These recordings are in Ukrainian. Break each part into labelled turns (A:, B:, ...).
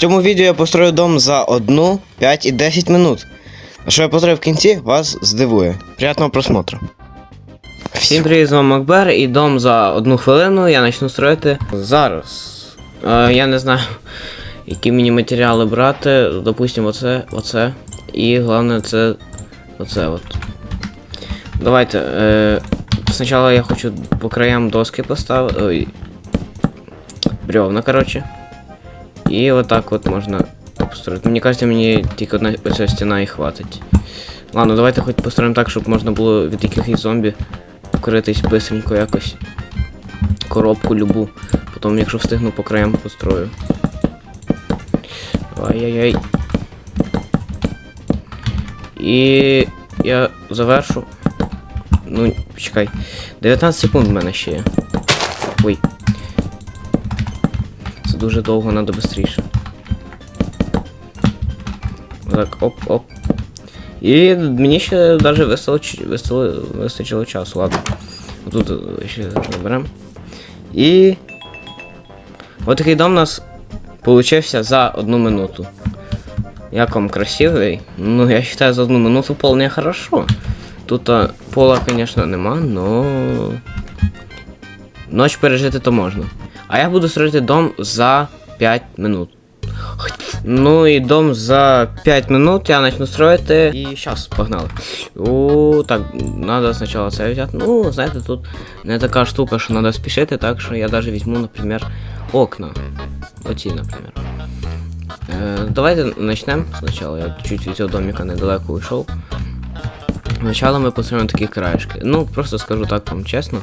A: цьому відео я построю дом за 1, 5 і 10 минут. А що я построю в кінці, вас здивує. Приятного просмотру.
B: Всім привіт, з вами Макбер, і дом за одну хвилину я почну строїти зараз. Е, я не знаю, які мені матеріали брати. Допустимо, оце, оце. І головне це оце от. Давайте. Е, спочатку я хочу по краям доски поставити. Ой. Бревна, коротше. І отак от можна построїти. Мені кажеться, мені тільки одна оця стіна і хватить. Ладно, давайте хоч построїмо так, щоб можна було від якихось зомбі покоритись бисенько якось. Коробку любу. Потім, якщо встигну по краям построю. Ай-яй-яй. І я завершу. Ну, почекай. 19 секунд в мене ще є. Ой. Дуже довго, треба швидше. Так, оп-оп. І мені ще навіть вистачило, вистачило, часу, ладно. Тут ще заберемо. І. Ось такий дом у нас получився за одну минуту. Як вам красивий? Ну, я вважаю, за одну минуту вполне хорошо. Тут пола, звісно, нема, но. Ночь пережити то можна. А я буду строїти дом за 5 минут. Ну і дом за 5 минут я начну строїти. І зараз, погнали. О, так, надо спочатку це взяти. Ну, знаєте, тут не така штука, що треба спішити, так що я навіть візьму, наприклад, окна. Оці, наприклад. Е, давайте почнемо спочатку. Я чуть від цього домика недалеко уйшов. Спочатку ми построїмо такі краєшки. Ну, просто скажу так вам чесно.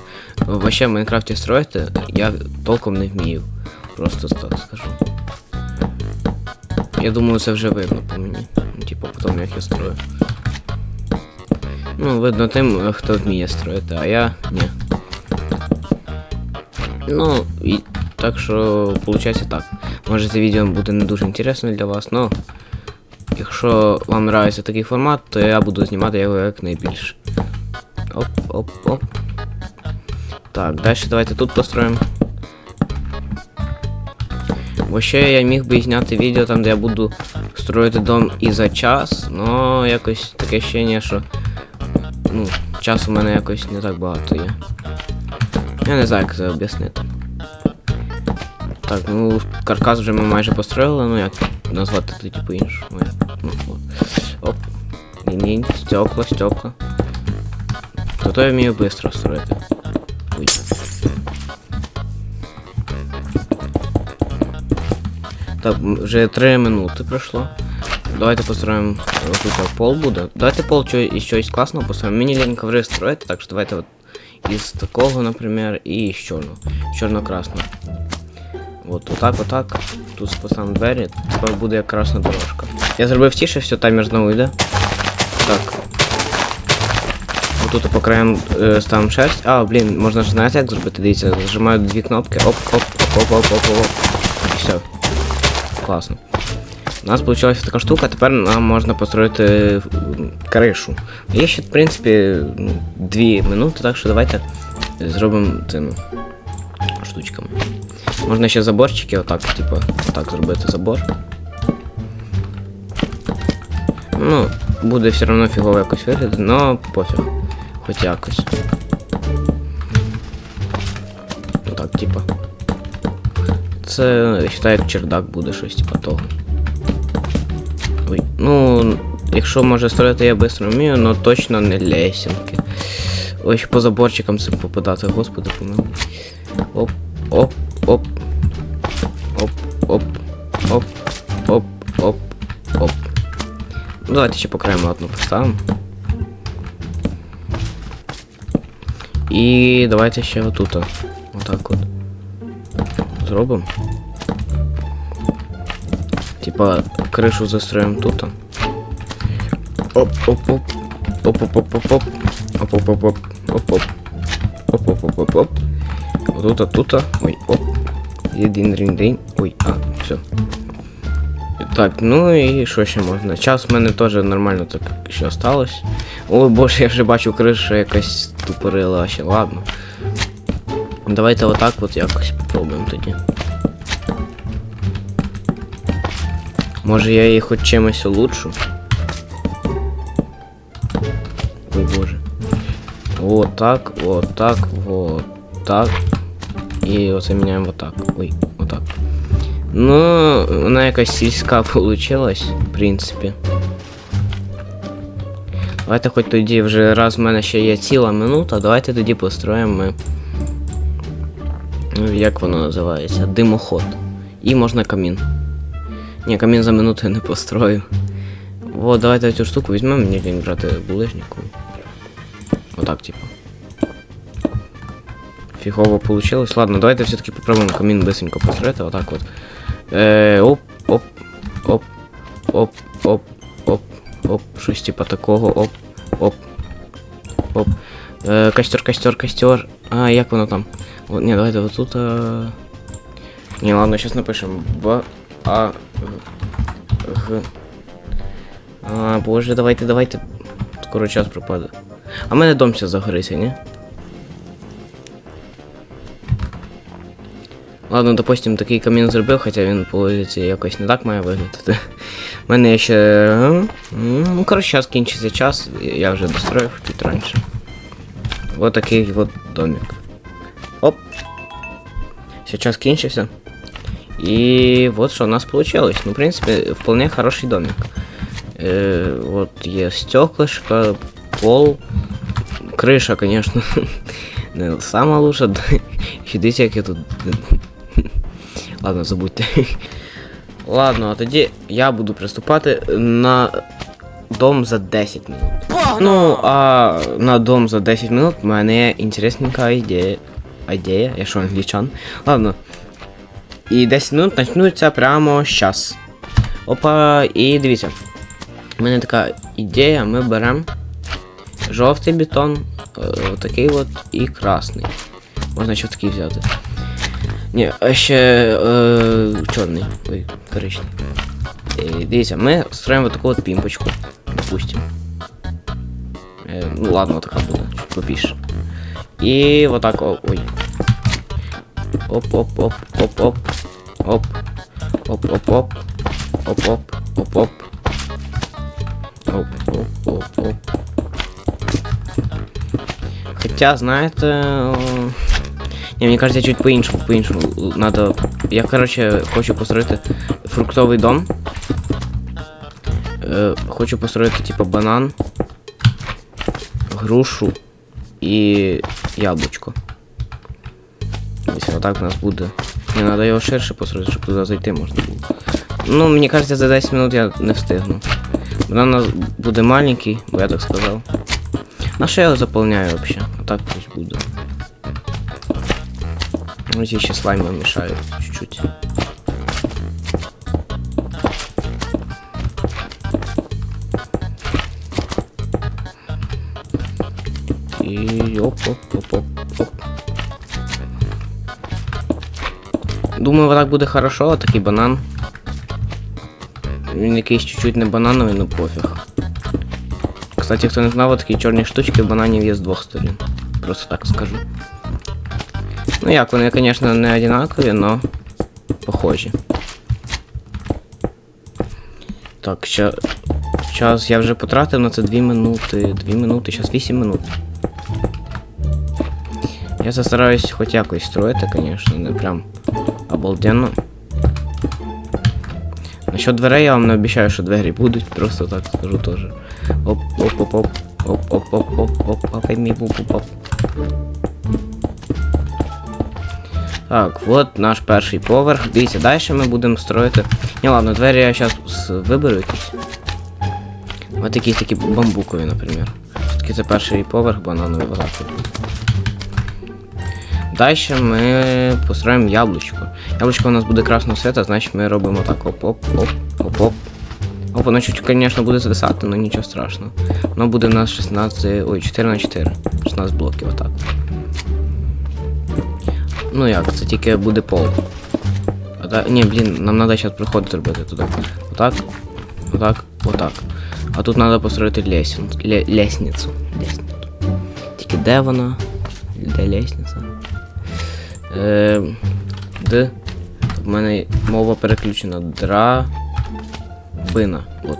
B: Вообще в Майнкрафті строїти я толком не вмію. Просто так скажу. Я думаю, це вже видно по мені. Ну, Типу, по тому, як я строю. Ну, видно тим, хто вміє строїти, а я ні. Ну, і так що, виходить так. Може це відео буде не дуже інтересно для вас, но якщо вам нравиться такий формат, то я буду знімати його як найбільше. Оп, оп, оп. Так, далі давайте тут построїмо. Бо ще я міг би зняти відео там, де я буду строїти дом і за час, но якось таке ощущення, що ну, часу в мене якось не так багато є. Я не знаю, як це об'яснити. Так, ну каркас вже ми майже построїли, ну як назвати це типу іншому. Ну, от. Оп. Ні-ні, стекла, стекла. Зато я вмію швидко строїти. Ой. Так, м, вже 3 минути пройшло. Давайте построїмо ось тут пол буде. Давайте пол чо- із чогось класного построїмо. Мені лінько вже строїти, так що давайте от із такого, наприклад, і з чорного. Чорно-красного. От отак, отак. Тут спасам двері. Тепер буде як красна дорожка. Я зробив тіше, все, таймер знову йде. Так. Отут по краям е, ставимо шерсть. А, блін, можна ж знаєте, як зробити, дивіться, зажимаю дві кнопки. Оп-оп-оп-оп-оп-оп-оп. І все. Класно. У нас вийшла така штука, тепер нам можна построїти кришу. Є ще, в принципі, дві минути, так що давайте зробимо цими штучками. Можна ще заборчики, отак, типу, отак зробити забор. Ну, буде все одно фігово якось виглядати, но пофіг. Хоч якось. Отак, типа. Це, вважаю, чердак буде щось типа того. Ой, ну, якщо може строїти я швидко вмію, але точно не лесінки. Ой, по заборчикам цим попадати, господи, помилуй. Оп, оп, оп, оп, оп, оп, оп. Ну, давайте еще по краю одну поставимо. и давайте еще вот ще вот так вот, Зробимо. Типа крышу застроим тут. Оп-оп-оп. Оп-оп-оп-оп-оп. Оп-оп-оп-оп. Оп-оп. Оп-оп-оп-оп-оп. Отут, тут. Ой, оп. Один ріндень. Ой, а, все. Так, ну і що ще можна? Час в мене теж нормально так ще осталось. Ой боже, я вже бачу кришу якось тупорила, ще ладно. Давайте отак от якось попробуємо тоді. Може я її хоч чимось улучшу? Ой боже. Вот так, вот так, вот так. І оце міняємо вот так. Ой, вот так. Ну, вона якась сільська получилась, в принципі. Давайте хоч тоді вже раз в мене ще є ціла минута, давайте тоді построїмо ми. Ну, Як воно називається? Димоход. І можна камін. Ні, камін за минуту я не построю. О, давайте цю штуку візьмемо, мені лінь брати булижнику. Отак, типу. Фігово получилось. Ладно, давайте все-таки попробуємо камін быстренько построїти. Отак от. Е, оп, оп, оп, оп, оп, оп, оп, щось типа такого, оп, оп, оп. Е, костер, костер, костер. А, як воно там? О, ні, давайте вот тут. А... Ні, ладно, сейчас напишем. Б, А, Г. А, боже, давайте, давайте. Скоро час пропаде. А в мене дом сейчас загориться, ні? Ладно, допустим, такий камін зробив, хоча він по вулиці якось не так має виглядати. У мене є ще. е, Ну, коротше, зараз кінчиться час, я вже достроїв чуть раніше. Вот такий вот домик. Оп. Сейчас кінчився. И вот что у нас получилось. Ну, в принципе, вполне хороший домик. Э, вот есть стеклышко, пол, крыша, конечно, не самая лучшая. Видите, як я тут. Ладно, забудьте. Ладно, а тоді я буду приступати на дом за 10 минут. Ну, а на дом за 10 минут в мене є інтересненька ідея. Ідея, я що англічан. Ладно. І 10 минут почнуться прямо зараз. Опа, і дивіться. У мене така ідея, ми беремо жовтий бетон, е, такий от і красний. Можна ще такий взяти. Ні, а ще е, чорний. Ой, коричневий. Е, дивіться, ми строїмо таку от пімпочку, допустим. Е, ну ладно, така буде, чуть побільше. І вот так, о, ой. Оп-оп-оп, оп-оп. Оп. Оп-оп-оп. Оп-оп. Оп-оп. Оп-оп-оп-оп. Хотя, знаєте... Не, мне кажется, чуть по-іншому, по-іншому. Надо... Я, короче, хочу построїти фруктовий дом. Е, хочу построїти, типа, банан, грушу і яблучко. Десь отак у нас буде. Не треба його ширше построїти, щоб туди зайти можна було. Ну, мені кажется, за 10 минут я не встигну. Банан у нас буде маленький, бо я так сказав. На що я його заповняю взагалі? А так пусть буде. Ну, здесь ще слайми мешают чуть-чуть. И оп-оп-оп-оп-оп. Думаю, вот так буде хорошо, а такий банан. Він якийсь чуть-чуть не банановий, ну пофіг. Кстати, хто не знав, такі чорні штучки в бананів є з двох сторін. Просто так скажу. Ну як, вони, звісно, не одинакові, но похожі. Так, ще. Час я вже потратив на це 2 минути. 2 минути, зараз 8 минут. Я застараюсь хоч якось строїти, звісно, не прям обалденно. Насчет дверей я вам не обіцяю, що двері будуть, просто так скажу теж. Оп, оп, Так, от наш перший поверх. Дивіться, далі ми будемо строїти. Ні, ладно, двері я зараз виберу якісь. От якісь такі бамбукові, наприклад. Все-таки це перший поверх банановий от. Далі ми построїмо яблучко. Яблучко у нас буде красного света, значить ми робимо так оп-оп-оп, оп-оп. Оп, воно чуть, звісно, буде звисати, але нічого страшного. Воно буде у нас 16, ой, 4 на 4. 16 блоків, отак. Ну як, це тільки буде пол. А та, ні, блін, нам треба зараз проход зробити туди. Отак, отак, отак. А тут треба построїти лесен, ле, лестницю. Лестницю. Тільки де вона? Де лестниця? Е, Д. У мене мова переключена. Дра. драбина. От.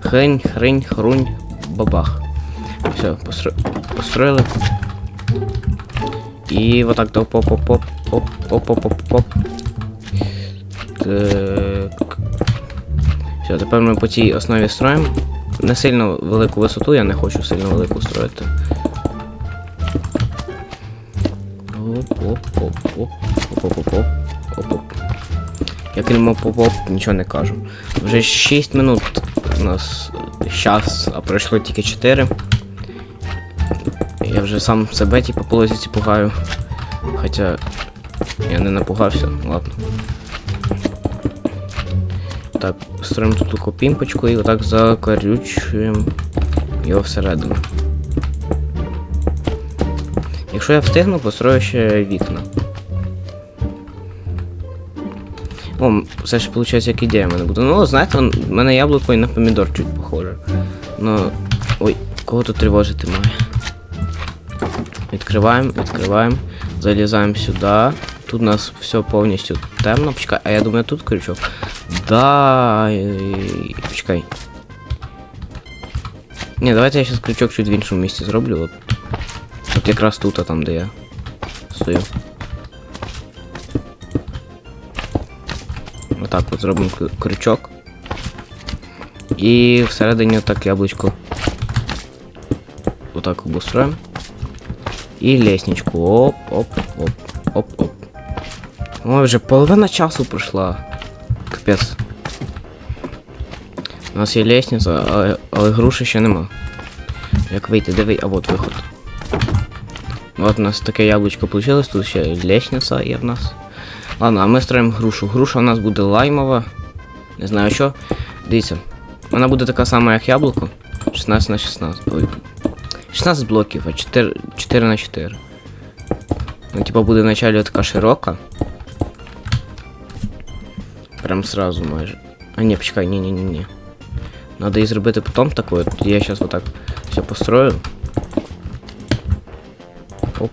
B: Хрень, хрень, хрунь, бабах. Все, постро... І отак то поп поп поп поп поп поп поп поп Так. Все, тепер ми по цій основі строїмо. Не сильно велику висоту, я не хочу сильно велику строїти. Оп-оп-оп-оп. Оп-оп-оп-оп. Оп-оп. Я крім оп-оп нічого не кажу. Вже 6 минут у нас час, а пройшло тільки 4. Я вже сам себе типу по лозіці пугаю. Хоча я не напугався, ладно. Так, строїмо тут таку пімпочку і отак закорючуємо його всередину. Якщо я встигну, построю ще вікна. О, це ж виходить, як ідея в мене буде. Ну, знаєте, в мене яблуко і на помідор чуть похоже. Ну. Ой, кого тут тривожити має? Відкриваємо, відкриваємо, залізаємо сюди. Тут у нас все повністю темно. Почекай, а я думаю, тут крючок. Да. і- Почекай. Ні, давайте я зараз крючок чуть в іншому місці зроблю. От, от якраз тут, а там, де я стою. Отак от зробимо крю- крючок. І всередині так яблучко. Отак обустроїмо. І лестничку. Оп, оп, оп, оп, оп. Ой, вже половина часу пройшла. Капець. У нас є лестниця, але, але груші ще нема. Як вийти, диви, а от виход. От у нас таке яблучко вийшло, тут ще лестниця є в нас. Ладно, а ми строїмо грушу. Груша у нас буде лаймова. Не знаю що. Дивіться. Вона буде така сама, як яблуко. 16 на 16. Ой. 16 блоків, а 4, 4 на 4. Ну, типа буде вначале така широка. Прям сразу майже. А ні, почекай, ні, ні, ні, ні. Надо її зробити потім такою. Тоді я зараз отак все построю. Оп.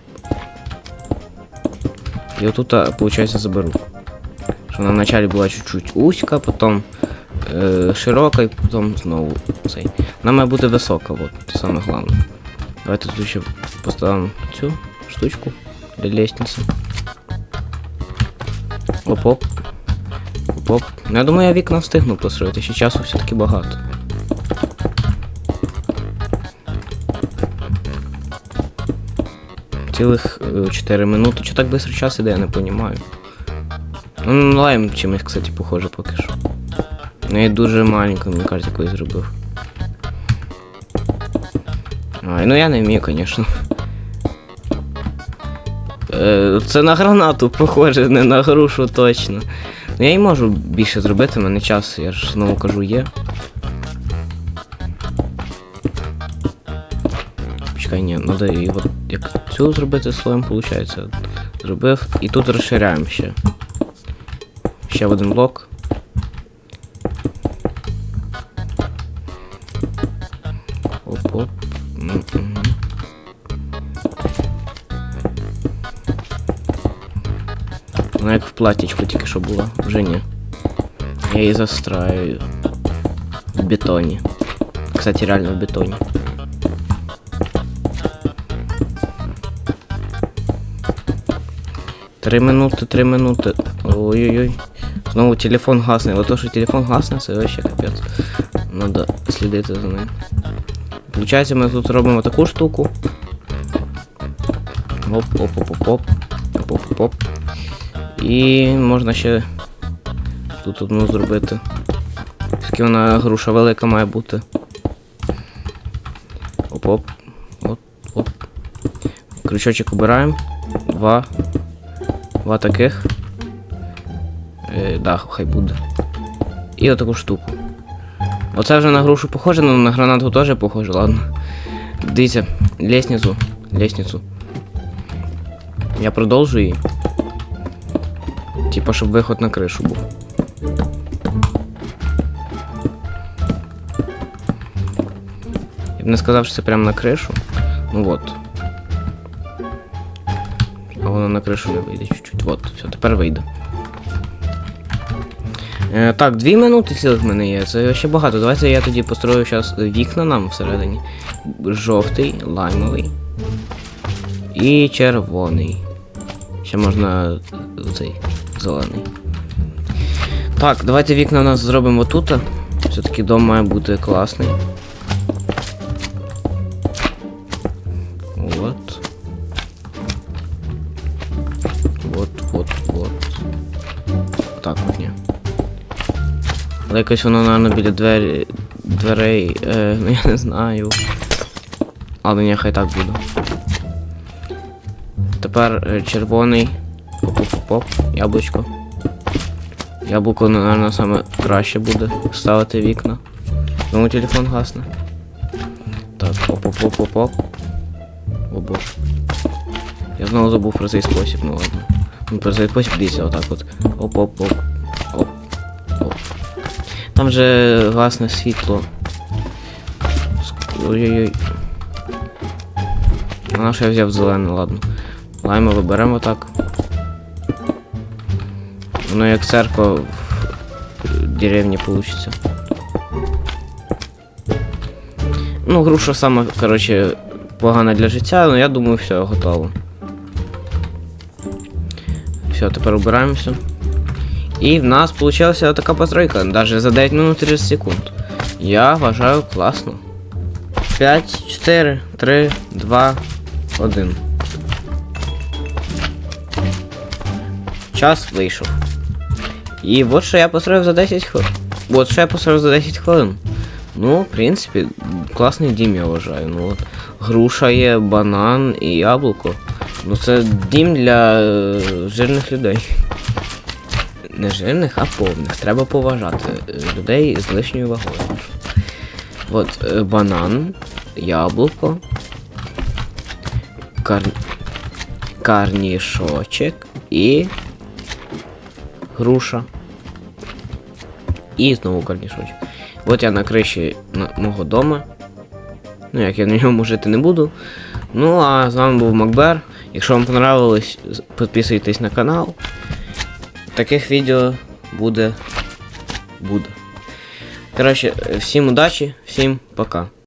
B: І отут, а, получается, заберу. Що вона вначале була чуть-чуть узька, потім е, широка і потім знову цей. Вона має бути висока, от, це саме головне. Давайте тут ще поставимо цю штучку для лестниці. Оп-оп. Оп-оп. Ну, я думаю, я вікна встигну построїти, ще часу все-таки багато. Цілих 4 минути. Чого так швидко час іде, я не розумію. Ну, лайм чимось, кстати, похоже поки що. Ну, я дуже маленько, мені кажуть, якось зробив. Ай, ну я не вмію, звісно. Е, Це на гранату похоже, не на грушу точно. Ну я й можу більше зробити, в мене час, я ж знову кажу, є. Почекай, ні, треба і от як цю зробити слоєм, виходить. Зробив. І тут розширяємо ще. Ще один блок. Платічку тільки що була, вже ні. Я її застраю в бетоні. Кстати, реально в бетоні. Три минути, три минути. Ой-ой-ой. Знову телефон гасне. Але то, що телефон гасне, це вообще капець. Надо слідити за ним. Получається, ми тут робимо таку штуку. Оп, оп, І можна ще тут одну зробити. Скільки вона груша велика має бути. Оп-оп. Оп, оп. Крючочок обираємо. Два. Два таких. Е, да, хай буде. І отаку штуку. Оце вже на грушу похоже, але на гранату теж похоже, ладно. Дивіться, лестницю. Лестницю. Я продовжу її. Типа, щоб виход на кришу був. Я б не сказав, що це прямо на кришу. Ну от. А воно на кришу не вийде чуть-чуть. От, все, тепер вийде. Е, так, дві минути цілих в мене є. Це ще багато. Давайте я тоді построю зараз вікна нам всередині. Жовтий, лаймовий. І червоний. Ще можна цей зелений. Так, давайте вікна у нас зробимо тут. Все-таки дом має бути класний. От. От, от, от. Так, от ні. Але якось воно, напевно, біля двері, дверей, е, ну я не знаю. Але ні, хай так буде. Тепер е, червоний. Оп-оп-оп, яблучко. Яблуко, напевно, саме краще буде ставити вікна. Тому телефон гасне. Так, оп-оп-оп-оп-оп. О боже. Я знову забув про цей спосіб, ну ладно. Ну, про цей спосіб дивіться отак от. Оп-оп-оп. Оп. Оп. Там же гасне світло. Ой-ой-ой. А на я взяв зелене, ладно. Лайми виберемо так. Воно як церква в деревні получится. Ну, груша сама, короче, погана для життя, але я думаю, все, готово. Все, тепер убираємося. І в нас получилася така постройка, даже за 9 минут 30 секунд. Я вважаю класно. 5, 4, 3, 2, 1. Час вийшов. І от що я построїв за 10 хвилин. От що я построїв за 10 хвилин. Ну, в принципі, класний дім, я вважаю. Ну, от, груша є, банан і яблуко. Ну це дім для е, жирних людей. Не жирних, а повних. Треба поважати е, людей з лишньою вагою. От е, банан, яблуко, кар... карнішочок і груша. І знову карнішочок. От я на криші мого дома. Ну, як я на ньому жити не буду. Ну, а з вами був Макбер. Якщо вам понравилось, підписуйтесь на канал. Таких відео буде. Буде. Коротше, всім удачі, всім пока.